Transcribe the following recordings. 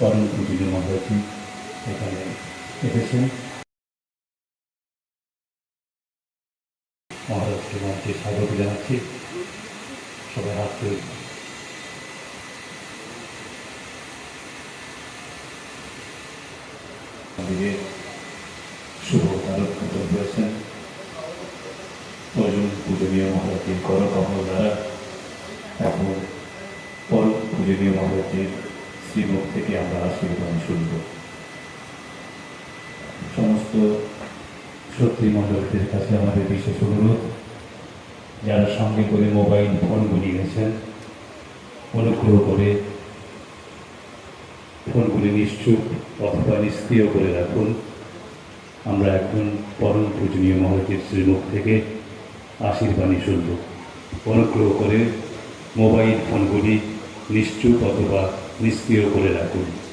করণ পূজনীয় মহারাজি এখানে এসেছেন। মহারাজকে মঞ্চে স্বাগত জানাচ্ছি। সবাই হাত তুলে দিকে শুভ করেছেন। অর্জুন পূজনীয় মহারাজের করকমল দ্বারা এখন পরম পূজনীয় মহারাজের শ্রীমুখ থেকে আমরা আশীর্বাদ শুনব। সমস্ত সত্যি মণ্ডলদের কাছে আমাদের বিশেষ অনুরোধ, যারা সঙ্গে করে মোবাইল ফোনগুলি গেছেন অনুগ্রহ করে ফোনগুলি নিশ্চুপ অথবা নিষ্ক্রিয় করে রাখুন। আমরা এখন পরম পূজনীয় মহারাজের শ্রীমুখ থেকে আশীর্বাণী শুনব। অনুগ্রহ করে মোবাইল ফোনগুলি নিশ্চুপ অথবা নিষ্ক্রিয় করে রাখুন।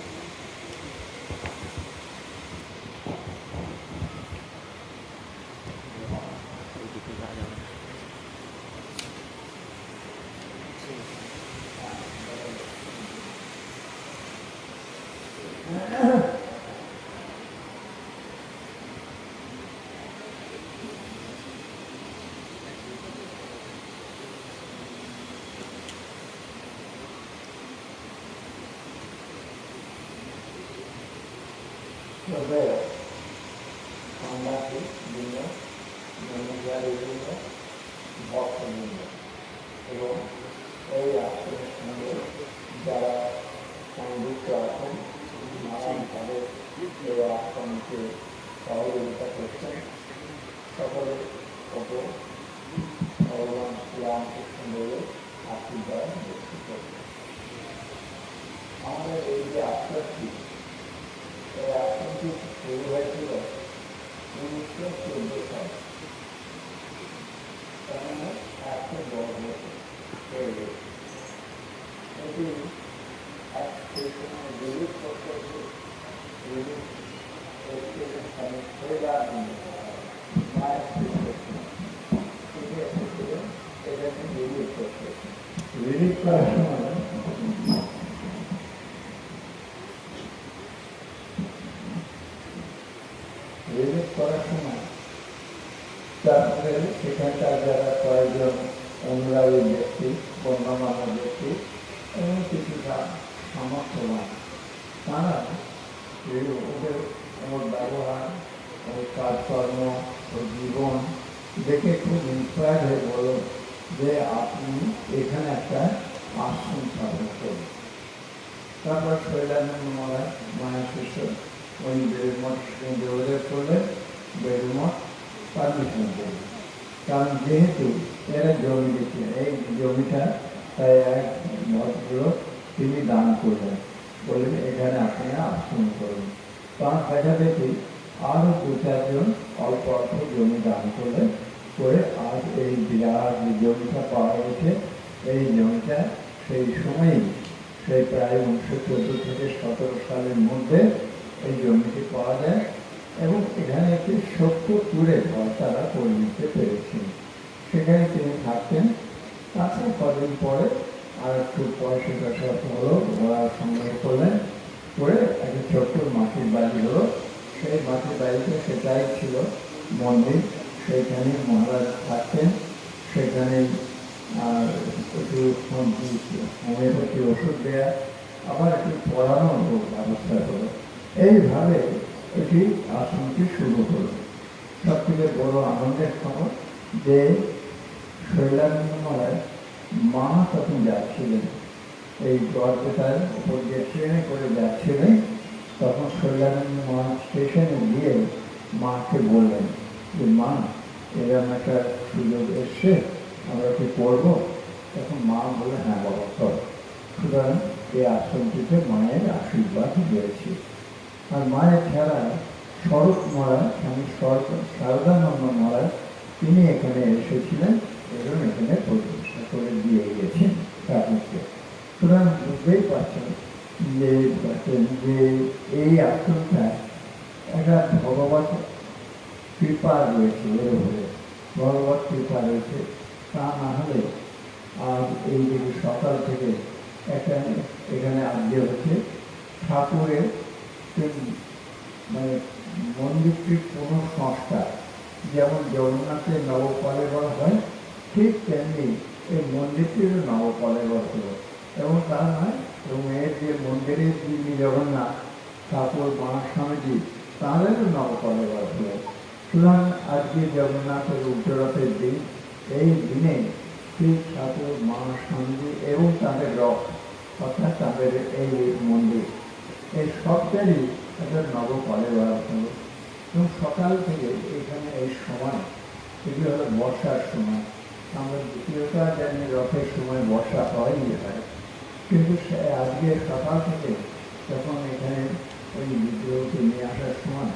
もう করার সময় তারপরে সেখানকার যারা কয়েকজন অনুরাগী ব্যক্তি গণ্যমান্য ব্যক্তি এবং কিছু সামর্থ্যবান, তারা এই ওদের ওর ব্যবহার, ওর কাজকর্ম, ওর জীবন দেখে খুব ইন্সপায়ার হয়ে বলল যে আপনি এখানে একটা আশ্রম স্থাপন করুন। তারপর শৈলানন্দ মহারাজ মায়ের শিষ্য ওই বেলমঠ দেওয়ালের করলে বেলমঠ পারমিশন দেবে কারণ যেহেতু এরা জমি দিচ্ছে, এই জমিটা তাই এক ভদ্রলোক তিনি দান করলেন। বললেন, এখানে আপনারা আশ্রম করুন। তার দেখি আরও দু চারজন অল্প অল্প জমি দান করলেন করে আজ এই বিরাট জমিটা পাওয়া গেছে, এই জমিটা সেই সময়ই, সেই প্রায় উনিশশো চোদ্দ থেকে সতেরো সালের মধ্যে এই জমিটি পাওয়া যায়। এবং এখানে একটি সত্য টুরে ঘর তারা করে নিতে পেরেছেন সেখানে তিনি থাকতেন। তাছাড়া কদিন পরে আর একটু পয়সা টয়সা হলো, ওরা সংগ্রহ করলেন। করে একটা ছোট্ট মাটির বাড়ি হলো। সেই মাটির বাড়িতে সেটাই ছিল মন্দির। সেইখানে মহারাজ থাকতেন। সেখানে আর হোমিওপ্যাথি ওষুধ দেয়া, আবার একটু পড়ানোর ব্যবস্থা হলো। এইভাবে এটি আশ্রমটি শুরু হলো। সব থেকে বড় আনন্দের খবর যে মহারাজ মা তখন যাচ্ছিলেন। এই গর্ভতার উপর যে ট্রেনে করে যাচ্ছিলেন। তখন শৈলানন্দ মহারাজ স্টেশনে গিয়ে মাকে বললেন যে, মা এরকম একটা সুযোগ এসছে, আমরা কি করব? তখন মা বলে হ্যাঁ বাবা কর সুতরাং এই আশ্রমটিতে মায়ের আশীর্বাদ রয়েছে আর মায়ের ছাড়া শরৎ মহারাজ, স্বামী শারদানন্দ মহারাজ, তিনি এখানে এসেছিলেন এবং এখানে প্রতিষ্ঠা করে দিয়ে গেছেন ঠাকুরকে সুতরাং বুঝতেই পারছেন যে যে এই আশ্রমটা একটা ভগবত কৃপা রয়েছে এর উপরে ভগবত কৃপা রয়েছে। তা না হলে আর এই সকাল থেকে একটা এখানে আদ্য হচ্ছে, ঠাকুরের মানে মন্দিরটির কোনো সংস্কার যেমন জগন্নাথের নবকলেবর হয়, ঠিক তেমনি এই মন্দিরটিরও নবকলেবর হলো এবং তা নয়, এবং এর যে মন্দিরের যিনি জগন্নাথ, ঠাকুর মহাস্বামীজি, তাঁদেরও নবকলেবর হলো সুতরাং আজকে জগন্নাথের উজ্জ্বলতের দিন, এই দিনে শ্রী ঠাকুর মহাস্বামীজি এবং তাদের রথ অর্থাৎ তাদের এই মন্দির এই সবটারই একটা নবকলেবর হলো এবং সকাল থেকে এখানে এই সময়, এগুলো হলো বর্ষার সময়। আমরা দ্বিতীয়টা জানি রথের সময় বর্ষা হয়ই হয় কিন্তু আজকে সকাল থেকে যখন এখানে ওই বিদ্রোহকে নিয়ে আসার সময়,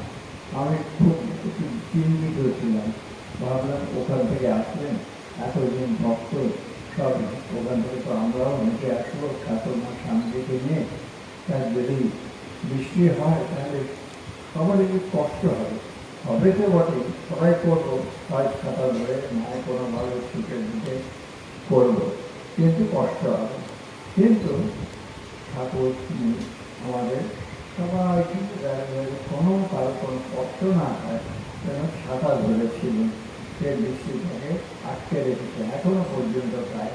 আমি খুব একটু চিন্তিত ছিলাম। ভাবলাম ওখান থেকে আসলেন এতদিন ভক্ত সব ওখান থেকে তো আমরাও হেঁটে আসব ঠাকুর মা স্বামীজিকে নিয়ে তার যদি বৃষ্টি হয়, তাহলে সবার একটু কষ্ট হবে হবে তো বটে, সবাই করব হয় ছাতা ধরে নয় কোনোভাবে ছুটে দিতে করব, কিন্তু কষ্ট হবে কিন্তু ঠাকুর, তিনি আমাদের সবাই কিন্তু দাঁড়িয়ে কোনো কারও কোনো কষ্ট না হয়, যেন ছাতা ধরেছিলেন সে বৃষ্টি থেকে আটকে রেখেছে। এখনও পর্যন্ত প্রায়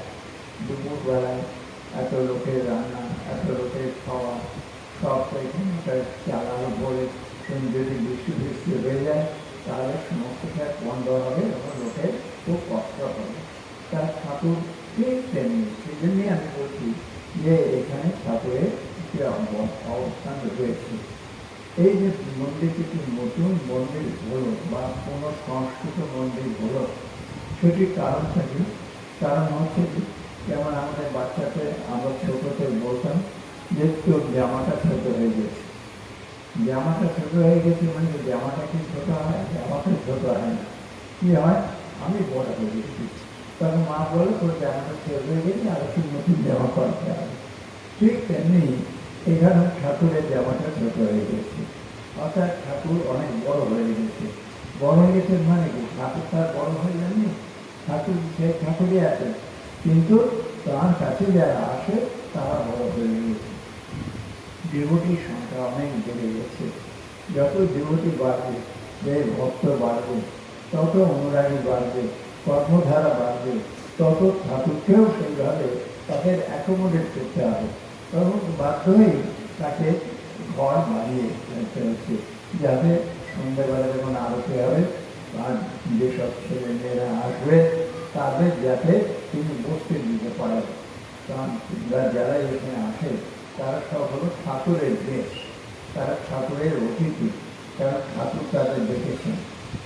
দুপুরবেলায় এত লোকের রান্না, এত লোকের খাওয়া যায়, তাহলে সমস্তটা বন্ধ হবে এবং লোকের খুব কষ্ট হবে। তার ঠাকুর ঠিক সেই জন্যই আমি বলছি যে এখানে ঠাকুরের অবস্থান রয়েছে। এই যে মন্দিরটি নতুন মন্দির হলো বা কোনো সংস্কৃত মন্দির হলো, সেটির কারণটা কি? কারণ হচ্ছে যেমন আমাদের বাচ্চাকে আমরা ছোটোতে বলতাম তোর জামাটা ছোট হয়ে গেছে। জামাটা ছোট হয়ে গেছে মানে জামাটা কি ছোট হয়? জামাটা ছোট হয় না। কি হয়? আমি বড় হয়ে গেছি। তখন মা বলে তোর জামাটা ছোট হয়ে গেছে আর একটু নতুন জামা করতে হবে। ঠিক তেমনি এখানে ঠাকুরের জামাটা ছোট হয়ে গেছে। অর্থাৎ ঠাকুর অনেক বড় হয়ে গেছে। বড় হয়ে গেছে মানে কি? ঠাকুর তার বড় হয়ে যায়নি। ঠাকুর সে ঠাকুরই আছে। কিন্তু তার কাছে যারা আসে, তারা বড় হয়ে গেছে। দেবটির সংখ্যা অনেক বেড়ে গেছে। যত দেবতী বাড়বে, যে ভক্ত বাড়বে, তত অনুরাগী বাড়বে, কর্মধারা বাড়বে, তত ঠাকুরকেও সেইভাবে তাদের অ্যাকোমোডেট করতে হবে। তখন বাধ্য তাকে ঘর বানিয়ে ফেলতে হচ্ছে, যাতে সন্ধ্যাবেলা যখন আরতি হবে, আর যেসব ছেলে মেয়েরা আসবে, তাদের যাতে তিনি বসতে দিতে পারেন। কারণ যারা এখানে আসে তারা সব হলো ঠাকুরের দেশ। তারা ঠাকুরের অতিথি। তারা ঠাকুর তাদের দেখেছেন।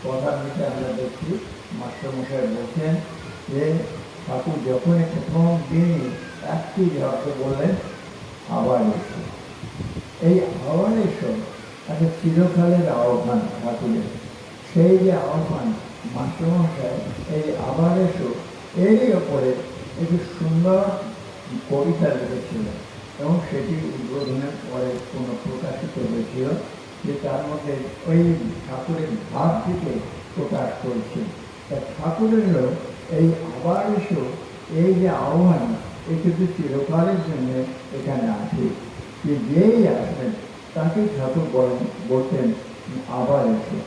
কথার মধ্যে আমরা দেখছি, মাস্টারমশাই বলছেন যে, ঠাকুর যখন প্রথম দিনই একটি ঝড়কে বললেন, আবার এসো এই আবার এসো। একটা চিরকালের আহ্বান ঠাকুরের। সেই যে আহ্বান, মাস্টারমশাই, এই আবার এসো। এরই ওপরে একটি সুন্দর কবিতা লিখেছিলেন। এবং সেটি উদ্বোধনের পরে কোনো প্রকাশিত হয়েছিল যে তার মধ্যে ওই ঠাকুরের ভাবটিকে প্রকাশ করেছে। তা ঠাকুরেরও এই আবার এসো, এই যে আহ্বান, এ কিন্তু চিরকালের জন্য এখানে আছে। যে যেই আসবেন, তাকে ঠাকুর বলেন বলতেন আবার এসো।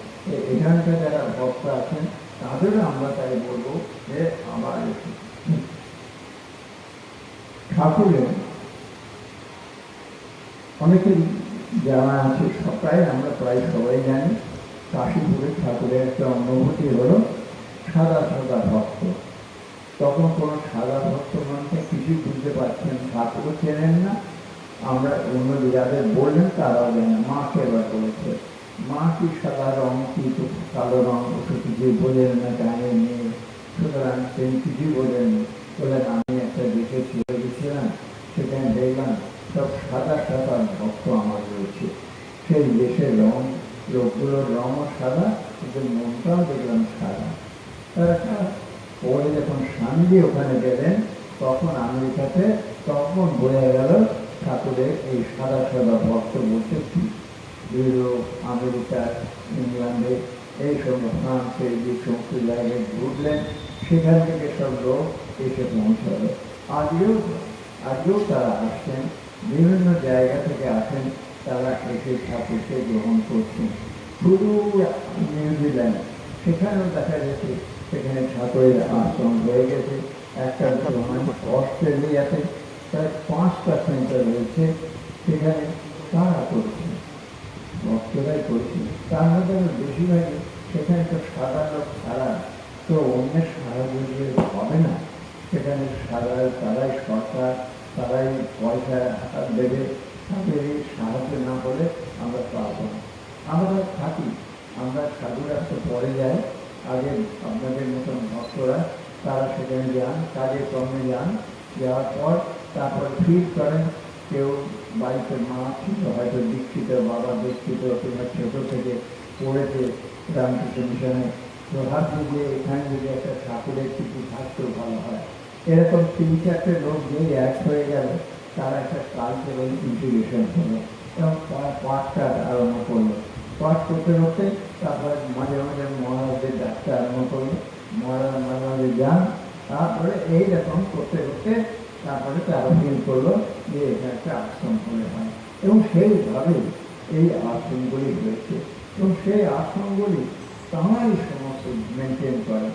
এখানকার যারা ভক্ত আছেন, তাদেরও আমরা তাই বলব যে আবার এসো। ঠাকুরের অনেকের জানা আছে সব প্রায় আমরা প্রায় সবাই জানি। কাশীপুরের ঠাকুরের একটা অনুভূতি হলো সাদা সাদা ভক্ত। তখন কোনো সাদা ভক্ত মানুষকে কিছুই বুঝতে পারছেন ঠাকুরও চেনেন না। আমরা অন্য যাদের বললেন, তারাও জানে মাকে এবার করেছে মা কি সাদা রং, কি কালো রং ওকে কিছুই বোঝেন না জানেন নেই সুতরাং তিনি কিছুই বোঝেননি বললেন, আমি একটা দেশে ছেড়ে গেছিলাম সেখানে দেখলাম সব সাদা সাদা ভক্ত আমার রয়েছে। সেই দেশের রং, লোকগুলোর রঙও সাদা, কিন্তু মনটাও দেখলাম সাদা। তারা? পরে যখন স্বামীজি ওখানে গেলেন, তখন আমেরিকাতে তখন বোঝা গেল ঠাকুরের এই সাদা সাদা ভক্ত বলছে কি? ইউরোপ, আমেরিকা, ইংল্যান্ডে, এই সব ফ্রান্সে যে সমস্ত জায়গায় ঘুরলেন, সেখান থেকে সব লোক এসে পৌঁছালো। আজকেও আজকেও তারা আসছেন। বিভিন্ন জায়গা থেকে আসেন, তারা এসে ঠাকুরকে গ্রহণ করছেন। শুধু নিউজিল্যান্ড সেখানেও দেখা গেছে, সেখানে ঠাকুরের আশ্রম হয়ে গেছে, একটা সময় অস্ট্রেলিয়াতে, প্রায় পাঁচটা সেন্টার রয়েছে, সেখানে তারা করছে ভক্তরাই করছে তার মধ্যে বেশিরভাগই সেখানে তো সাদা লোক ছাড়া তো অন্যের সাহায্য হবে না। সেখানে সাদা, তারাই সরকার তারাই পয়সা দেবে তাদের সাহায্য না করে আমরা পাবো না। আমরা থাকি, আমরা সাধুরা তো পরে যাই আগে আপনাদের মতন ভক্তরা, তারা সেখানে যান কাজে কর্মে যান, যাওয়ার পর তারপর ফিট করেন। কেউ বাড়িতে মা ছিল, হয়তো দীক্ষিত, বাবা দীক্ষিত, কিংবা ছোট থেকে পড়েছে রামকৃষ্ণ মিশনে। তো ভাবছি যে এখানে যদি একটা ঠাকুরের কিছু থাকতেও ভালো হয়। এরকম তিন চারটে লোক যে এক হয়ে গেল, তারা একটা কালচারাল ইন্টিগ্রেশন হলো এবং তারা পাঠটা আরম্ভ করল। পাঠ করতে করতে তারপরে মাঝে মাঝে মহারাজদের ডাকতে আরম্ভ করল। মহারাজ, মাঝে মাঝে যান, তারপরে এইরকম করতে করতে তারপরে তারা ফিল করল যে এটা একটা আশ্রম হলে হয়। এবং সেইভাবে এই আশ্রমগুলি হয়েছে। এবং সেই আশ্রমগুলি তাঁরাই সমস্ত মেনটেন করে।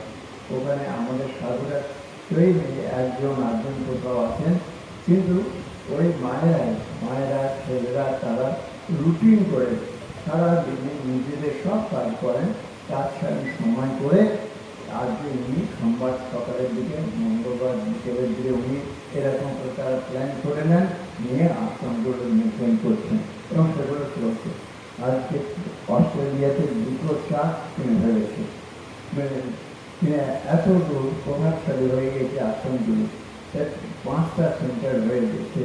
ওখানে আমাদের সাধুরা কেউই নেই একজন আধজন কোথাও আছেন। কিন্তু ওই মায়েরাই, মায়েরা, ছেলেরা তারা রুটিন করে সারা দিনে নিজেদের সব কাজ করেন। তার সাথে সময় করে আজকে উনি সোমবার সকালের দিকে, মঙ্গলবার বিকেলের দিকে উনি এরকম করে তারা প্ল্যান করে নেন নিয়ে আশ্রমগুলো মেনটেন করছেন এবং সেগুলো চলছে আজকে অস্ট্রেলিয়াতে দুটো চার কিনে ফেলেছে মানে কিনে এত দূর প্রভাবশালী হয়ে গেছে আশ্রমগুলি এর পাঁচটা সেন্টার হয়ে গেছে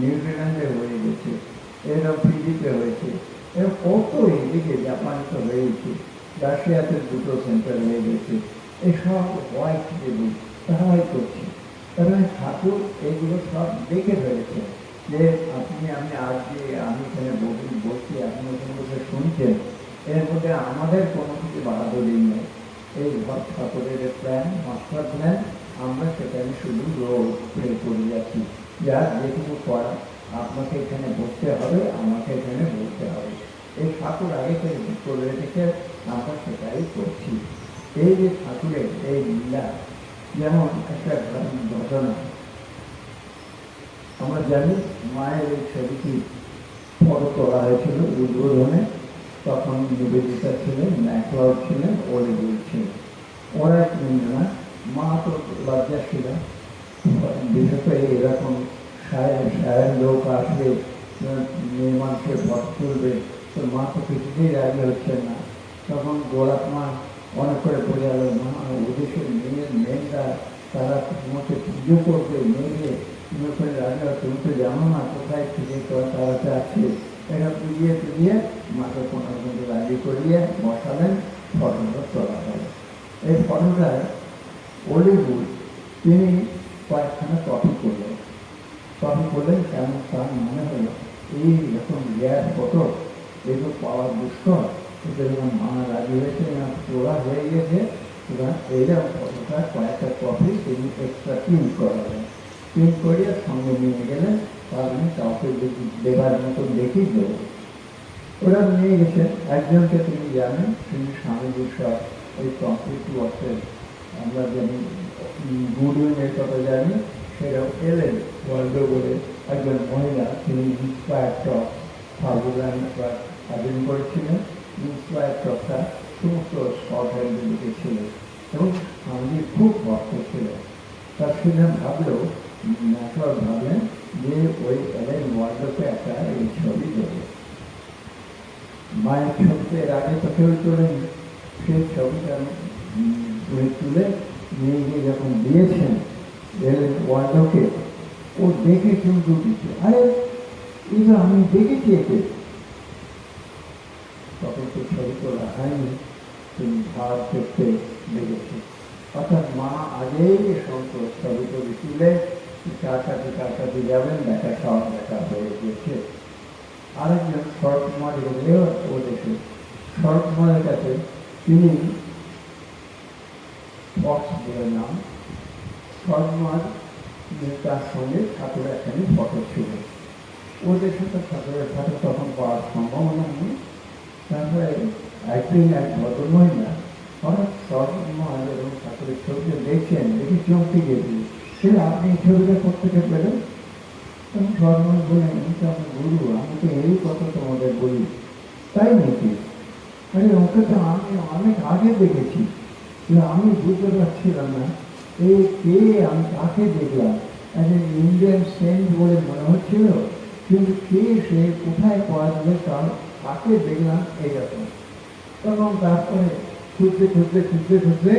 নিউজিল্যান্ডে হয়ে গেছে এরকম ফিজিতে হয়েছে এরকম কত এদিকে হয়েছে রাশিয়াতে দুটো সেন্টার হয়ে গেছে। এসব হোয়াইট লেবু তারাই করছে। তারা ঠাকুর এগুলো সব দেখে ফেলেছে। যে আপনি, আমি আজ যে আমি এখানে বসে, বসছি, আপনি ওখানে বসে শুনছেন। এর মধ্যে আমাদের কোনো কিছু বাহাদুরি নেই। এই ঘর ঠাকুরের প্ল্যান মাস্টার প্ল্যান আমরা সেখানে শুধু প্লে করে যাচ্ছি। যার যেটুকু করা আপনাকে এখানে বসতে হবে, আমাকে এখানে বসতে হবে এই ঠাকুর আগে থেকে ঠিক করে রেখেছে আমরা সেটাই করছি। এই যে ঠাকুরের এই লীলা, যেমন একটা ঘটনা আমরা জানি মায়ের এই ছবিটি ফটো তোলা হয়েছিল উদ্বোধনে। তখন নিবেদিতা ছিলেন, ম্যাকলাউড ছিলেন অলিগুল ছিলেন। ওরা তিনজনা মা তো লজ্জা ছিল। বিশেষ করে এরকম সায়ের সায়ের লোক আসবে মেয়ে মানুষের ভট তুলবে। তো মা তো কিছুতেই রাজি হচ্ছেন না। তখন গোলাপ মা অনেক করে বোঝালো মা, ওদেশের মেয়ের মেয়েরা তারা তোমাকে পুজো করবে মেয়ে তুমি ওখানে রাজি তুমি তো জানো না কোথায় থেকে তারা আছে এটা পুজিয়ে পুজিয়ে মাকে কোনো কিন্তু রাজি করিয়ে বসালেন ফটোটা তোলা হলো এই ফটোটায় অলিউড তিনি কয়েকখানা কপি করলেন। কপি করলেন কেমন তার মনে হলো? এই রকম গ্যাস ফটো এগুলো পাওয়া দুষ্কর এটা যখন মা রাজি হয়েছে, না তোলা হয়ে গেছে সুতরাং এইরকম ফটোটা কয়েকটা কপি তিনি এক্সট্রা প্রিন্ট করালেন প্রিন্ট করিয়ে সঙ্গে নিয়ে গেলেন, তার আমি কাউকে দেখি দেবার মতো দেখেই দেবো। ওরা নিয়ে গেছেন একজনকে তিনি জানেন, তিনি স্বামীজির সব ওই কমপ্লিট ওয়ার্কের আমরা জানি গুডউইনের কথা জানি সেরকম এলেন ওয়ার্ল্ড বলে। একজন মহিলা, তিনি ইন্সপায়ার ফার্গুলান স্বাধীন করেছিলেন ইন্সপায়ার টকটা সমস্ত শর্ট হ্যান্ডে লিখেছিলেন এবং স্বামীজির খুব ভক্ত ছিলেন তার শুনে ভাবলেও ন্যাশনাল ভাবলেন যে ওই এলেন ওয়ার্ল্ডকে একটা এই ছবি দেবে। মায়ের ছবিতে এর আগে তো কেউ তোলেনি সেই ছবিটা উম, তুলে তুলে নিয়ে গিয়ে যখন দিয়েছেন এলেন ওয়ার্ল্ডকে ও দেখে কিন্তু দিচ্ছে আরে এই তো আমি দেখেছি একে তখন তো ছবি তোলা হয়নি, তিনি ভাব দেখতে লেগেছে অর্থাৎ মা আগেই ছবি টবি তুলে কার কাছে কার কাছে যাবেন, দেখা সব দেখা হয়ে গেছে। আরেকজন শরৎ কুমার বলেও ও দেশে শরৎ কুমারের কাছে তিনি ফক্স বলে নাম। শরৎ কুমার তার সঙ্গে ঠাকুরের একখানি ফটো ছিল। ওদের সাথে ঠাকুরের সাথে তখন পাওয়ার সম্ভাবনা নেই। তারপরে একদিন এক ভদ্রমহিলা হঠাৎ সর্বময় এবং ঠাকুরের ছবিটা দেখছেন, দেখি চমকে গেছি। সে আপনি এই ছবিটা কোথেকে পেলেন? তখন সর্বময় বললেন, আমি তো আমার গুরু, আমি তো এই কথা তোমাদের বলি। তাই নাকি? আরে ওকে তো আমি অনেক আগে দেখেছি। আমি বুঝতে পারছিলাম না এই কে আমি কাকে দেখলাম? একজন ইন্ডিয়ান সেন্ট বলে মনে হচ্ছিল, কিন্তু কে সে কোথায় পাওয়া যাবে তার কাকে দেখলাম এইরকম তখন তারপরে খুঁজতে খুঁজতে খুঁজতে খুঁজতে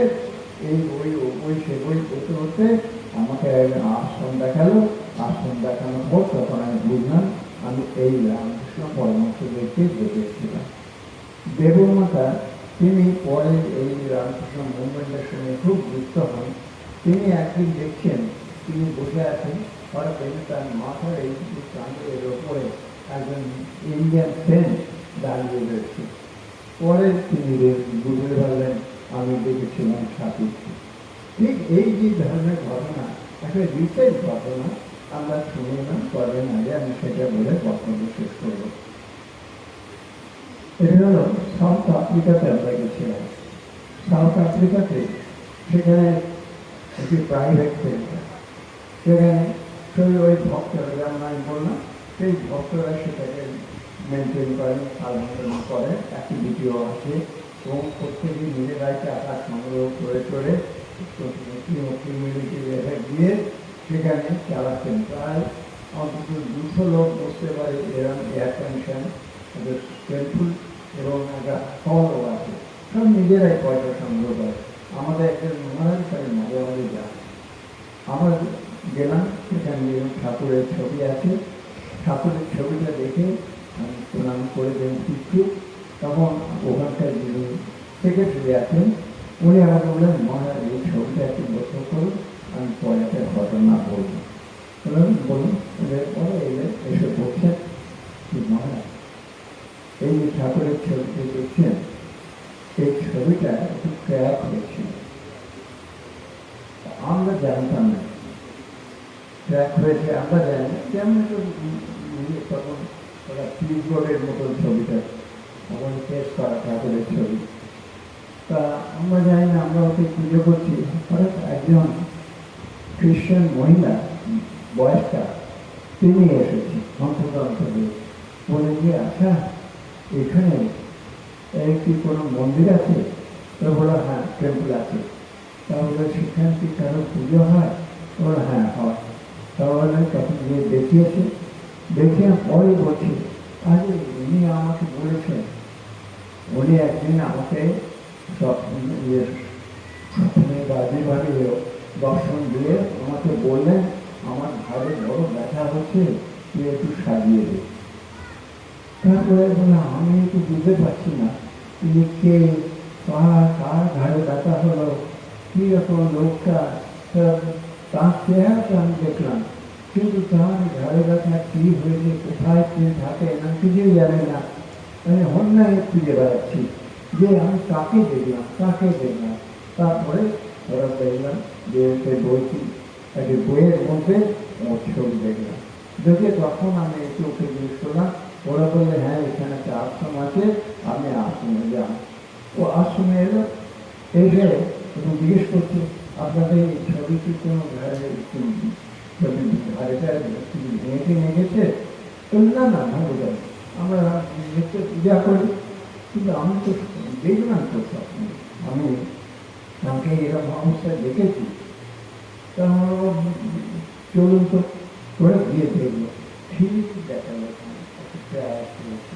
এই বই, ও বই, সে বই করতে করতে আমাকে একজন আশ্রম দেখাল। আশ্রম দেখানোর পর তখন আমি বুঝলাম আমি এই রামকৃষ্ণ পরামর্শ দেখে দেখেছিলাম দেবমাতা, তিনি পরে এই রামকৃষ্ণ মুভমেন্টের সঙ্গে খুব যুক্ত হন। তিনি একদিন দেখছেন তিনি বসে আছেন হঠাৎ দেখি তার মাথার এই কাণ্ডের ওপরে একজন ইন্ডিয়ান সেন্ট দাঁড়িয়ে রয়েছে। পরে তিনি বুঝতে পারলেন আমি দেখেছিলাম ঠাকুরকে ঠিক এই যে ধরনের ঘটনা, একটা বিশেষ ঘটনা আমরা শুনলাম কদিন আগে আমি সেটা বলে বক্তব্য শেষ করব। এটা হলো সাউথ আফ্রিকাতে আমরা গেছিলাম। সাউথ আফ্রিকাতে সেখানে একটি প্রাইভেট সেন্টার সেখানে সেই ওই ভক্তরা যেমন আমি বললাম, সেই ভক্তরা সেটাকে মেনটেন করেন সাধারণ করে ভিডিও আছে। এবং প্রত্যেকে নিজেরাই টাকা সংগ্রহ করে করে কমিউনিটি দিয়ে সেখানে চালাচ্ছেন। প্রায় অন্তত দুশো লোক বসতে পারে এরকম এয়ার কন্ডিশন টেম্পুল এবং একটা হলও আছে। সব নিজেরাই পয়সা সংগ্রহ করে। আমাদের একজন মহারাজ করে মাঝে মাঝে যায় আমরা গেলাম, সেখানে ঠাকুরের ছবি আছে। ঠাকুরের ছবিটা দেখে আমি প্রণাম করে দেন কিছু তখন ওখানকার যিনি সেক্রেটারি আছেন উনি আমাকে বললেন মহারাজ এই ছবিটা একটু লক্ষ্য করুন আমি পরে একটা ঘটনা বলব বললাম বলুন এদের পরে এদের এসে বলছেন কি মহারাজ এই যে ঠাকুরের ছবিটা দেখছেন এই ছবিটা একটু ক্র্যাক হয়েছিল আমরা জানতাম না ক্র্যাক হয়েছে, আমরা জানি। যেমন একটু ইয়ে তখন, ওরা পিজবোর্ডের মতন ছবিটা, তখন টেস্ট করা ঠাকুরের ছবি। তা আমরা জানি না, আমরা ওকে পুজো করছি হঠাৎ একজন খ্রিস্টান মহিলা, বয়স্কা, তিনি এসেছি অন্তত বলে যে আচ্ছা এখানে কি কোনো মন্দির আছে? তো বলো হ্যাঁ টেম্পল আছে। তাহলে সেখানে কি কারও পুজো হয় বলো হ্যাঁ হয় তাহলে তখন গিয়ে দেখিয়েছে দেখিয়ে পরে বলছি আরে উনি আমাকে বলেছেন উনি একদিন আমাকে সব স্বপ্নে বাজি বাড়িয়ে দর্শন দিয়ে আমাকে বললেন আমার ঘরে বড় ব্যথা হচ্ছে তুই একটু সাজিয়ে দে তারপরে বললাম, আমি একটু বুঝতে পারছি না। তিনি কে? কার কার ঘাড়ে ব্যথা হলো? কি রকম লোকটা তা- তার চেহারাটা আমি দেখলাম কিন্তু তার ঘাড়ে ব্যথা কি হয়েছে কোথায় কে থাকে না কিছুই জানে না আমি অন্যায় খুঁজে বেড়াচ্ছি যে আমি কাকে দেখলাম কাকে দেখলাম তারপরে ওরা দেখলাম যে সে বইটি একটি বইয়ের মধ্যে ওর ছবি দেখলাম দেখে তখন আমি একটু ওকে জিজ্ঞেস করলাম ওরা বললে হ্যাঁ এখানে একটা আশ্রম আছে আমি আশ্রমে যান ও আশ্রমে এলো এসে এবং জিজ্ঞেস করছে, আপনাদের এই ছবি কি কোনো কি ভেঙে নিয়ে গেছে? না না ভালো যাবে আমরা নিত্য পূজা করি, কিন্তু আমি তো দেখলাম তো আমি তাকে এরকম অবস্থায় দেখেছি। তা আমার চলুন তো করে দিয়ে দেখল। ঠিক crack হয়েছে।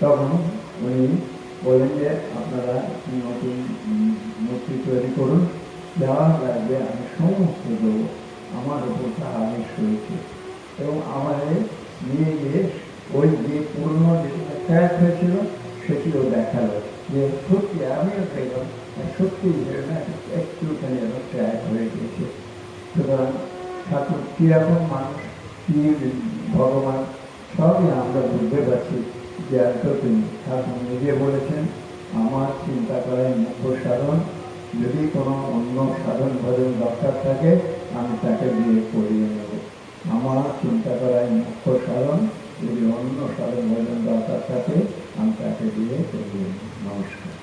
তখন উনি বললেন যে আপনারা নতুন মূর্তি তৈরি করুন। দেওয়া লাগবে আমি সমস্ত দেবো। আমার উপর তার হয়েছে এবং আমাদের নিয়ে গিয়ে ওই যে পুরনো যেটা ক্র্যাক হয়েছিল, সেটিও দেখাল। যে সত্যি আমিও দেখলাম, আর সত্যি না একটুখানি যেন ক্র্যাক হয়ে গেছে সুতরাং ঠাকুর কীরকম মানুষ, কী ভগবান, সবই আমরা বুঝতে পারছি। নিজে বলেছেন, আমার চিন্তা করাই মুখ্য সাধন। যদি কোনো অন্য সাধন ভজন দরকার থাকে, আমি তাকে দিয়ে করিয়ে নেব। আমার চিন্তা করাই মুখ্য সাধন। যদি অন্য সাধন ভজন দরকার থাকে, আমি তাকে দিয়ে নেব। নমস্কার।